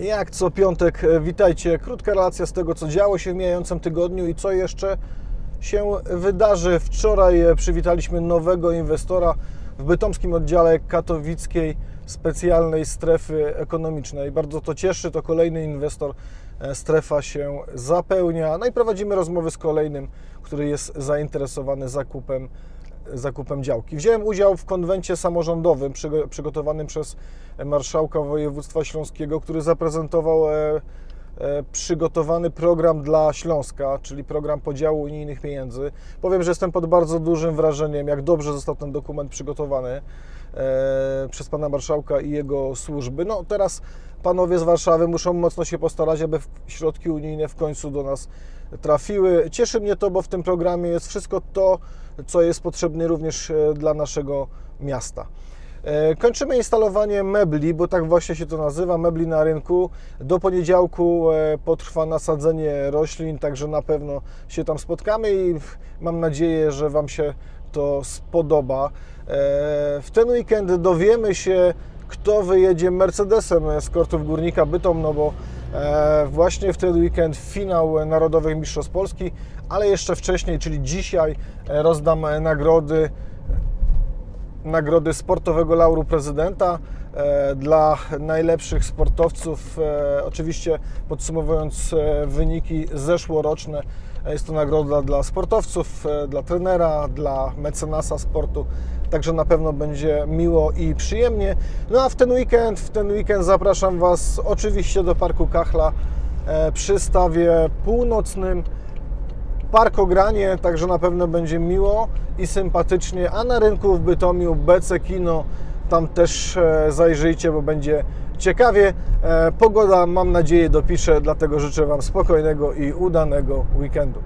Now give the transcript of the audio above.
Jak co piątek, e, witajcie. Krótka relacja z tego, co działo się w mijającym tygodniu i co jeszcze się wydarzy. Wczoraj e, przywitaliśmy nowego inwestora w bytomskim oddziale katowickiej specjalnej strefy ekonomicznej. Bardzo to cieszy, to kolejny inwestor. E, Strefa się zapełnia. No i prowadzimy rozmowy z kolejnym, który jest zainteresowany zakupem zakupem działki. Wziąłem udział w konwencie samorządowym przygo- przygotowanym przez marszałka województwa śląskiego, który zaprezentował e, przygotowany program dla Śląska, czyli program podziału unijnych pieniędzy. Powiem, że jestem pod bardzo dużym wrażeniem, jak dobrze został ten dokument przygotowany e, przez pana marszałka i jego służby. No teraz panowie z Warszawy muszą mocno się postarać, aby środki unijne w końcu do nas trafiły. Cieszy mnie to, bo w tym programie jest wszystko to, co jest potrzebne również e, dla naszego miasta. E, Kończymy instalowanie mebli, bo tak właśnie się to nazywa, mebli na rynku. Do poniedziałku e, potrwa nasadzenie roślin, także na pewno się tam spotkamy i mam nadzieję, że Wam się to spodoba. E, W ten weekend dowiemy się, kto wyjedzie Mercedesem z kortów Górnika Bytom, no bo właśnie w ten weekend finał Narodowych Mistrzostw Polski, ale jeszcze wcześniej, czyli dzisiaj rozdam nagrody nagrody sportowego lauru prezydenta e, dla najlepszych sportowców. E, Oczywiście podsumowując e, wyniki zeszłoroczne, jest to nagroda dla sportowców, dla trenera, dla mecenasa sportu. Także na pewno będzie miło i przyjemnie. No a w ten weekend, w ten weekend zapraszam Was oczywiście do Parku Kachla przy stawie północnym. Parkogranie, także na pewno będzie miło i sympatycznie, a na rynku w Bytomiu BC Kino, tam też e, zajrzyjcie, bo będzie ciekawie. E, Pogoda mam nadzieję dopisze, dlatego życzę Wam spokojnego i udanego weekendu.